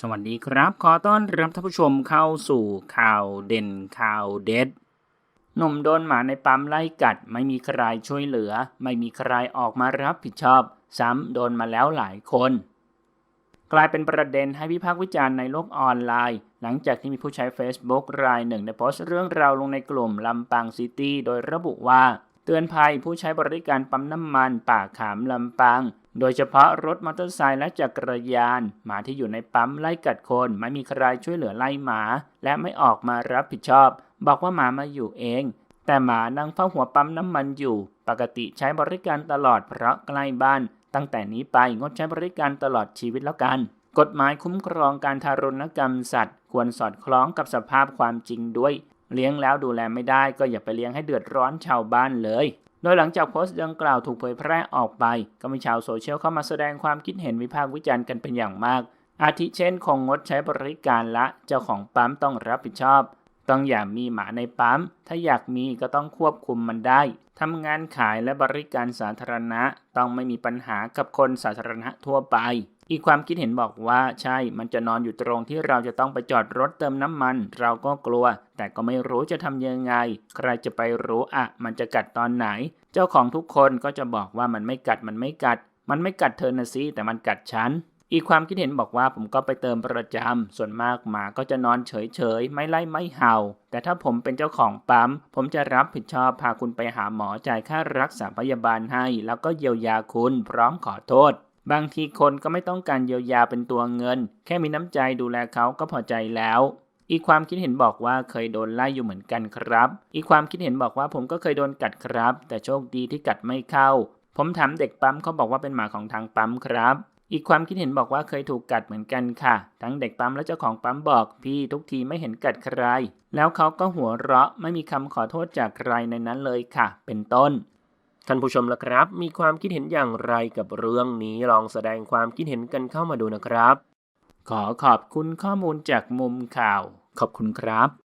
สวัสดีครับ ขอต้อนรับท่านผู้ชมเข้าสู่ข่าวเด่นข่าวเด็ด หนุ่มโดนหมาในปั๊มไล่กัด ไม่มีใครช่วยเหลือ ไม่มีใครออกมารับผิดชอบ ซ้ำโดนมาแล้วหลายคน กลายเป็นประเด็นให้วิพากษ์วิจารณ์ในโลกออนไลน์ หลังจากที่มีผู้ใช้ Facebook รายหนึ่งได้โพสต์เรื่องราวลงในกลุ่มลำปางซิตี้โดยระบุว่า เตือนภัยผู้ใช้บริการปั๊มน้ำมันปากขามลำปาง โดยเฉพาะรถมอเตอร์ไซค์และจักรยาน หมาที่อยู่ในปั๊มไล่กัดคน ไม่มีใครช่วยเหลือไล่หมา และไม่ออกมารับผิดชอบ บอกว่าหมามาอยู่เอง แต่หมานั่งเฝ้าหัวปั๊มน้ำมันอยู่ ปกติใช้บริการตลอดเพราะใกล้บ้าน ตั้งแต่นี้ไปงดใช้บริการตลอดชีวิตแล้วกัน กฎหมายคุ้มครองการทารุณกรรมสัตว์ ควรสอดคล้องกับสภาพความจริงด้วย เลี้ยงแล้วดูแลไม่ได้ก็อย่าไปเลี้ยงให้เดือดร้อนชาวบ้านเลย โดยหลังจากโพสต์ดังกล่าวถูกเผยแพร่ออกไป ก็มีชาวโซเชียลเข้ามาแสดงความคิดเห็นวิพากษ์วิจารณ์กันเป็นอย่างมาก อาทิเช่นคงงดใช้บริการละ เจ้าของปั๊มต้องรับผิดชอบ ต้องอย่ามีหมาในปั๊ม ถ้าอยากมีก็ต้องควบคุมมันได้ทำงานขายและบริการสาธารณะ ต้องไม่มีปัญหากับคนสาธารณะทั่วไป อีกความคิดเห็นบอกว่าใช่ มันจะนอนอยู่ตรงที่เราจะต้องไปจอดรถเติมน้ำมัน เราก็กลัว แต่ก็ไม่รู้จะทำยังไง ใครจะไปรู้อะ มันจะกัดตอนไหน เจ้าของทุกคนก็จะบอกว่ามันไม่กัด มันไม่กัด มันไม่กัดเธอนะสิ แต่มันกัดฉัน อีกความคิดเห็นบอกว่าผมก็ไปเติมประจำ ส่วนมากหมาก็จะนอนเฉยๆ ไม่ไล่ไม่เห่า แต่ถ้าผมเป็นเจ้าของปั๊ม ผมจะรับผิดชอบพาคุณไปหาหมอจ่ายค่ารักษาพยาบาลให้ แล้วก็เยียวยาคุณพร้อมขอโทษ บางทีคนก็ไม่ต้องการเยียวยาเป็นตัวเงิน แค่มีน้ำใจดูแลเขาก็พอใจแล้ว อีกความคิดเห็นบอกว่าเคยโดนไล่อยู่เหมือนกันครับ อีกความคิดเห็นบอกว่าผมก็เคยโดนกัดครับ แต่โชคดีที่กัดไม่เข้า ผมถามเด็กปั๊มเขาบอกว่าเป็นหมาของทางปั๊มครับ อีกความคิดเห็นบอกว่าเคยถูกกัดเหมือนกันค่ะ ทั้งเด็กปั๊มและเจ้าของปั๊มบอกพี่ทุกทีไม่เห็นกัดใคร แล้วเขาก็หัวเราะไม่มีคำขอโทษจากใครในนั้นเลยค่ะ เป็นต้น ท่านผู้ชมละครับ มีความคิดเห็นอย่างไรกับเรื่องนี้ลองแสดงความคิดเห็นกันเข้ามาดูนะครับ ขอขอบคุณข้อมูลจากมุมข่าว ขอบคุณครับ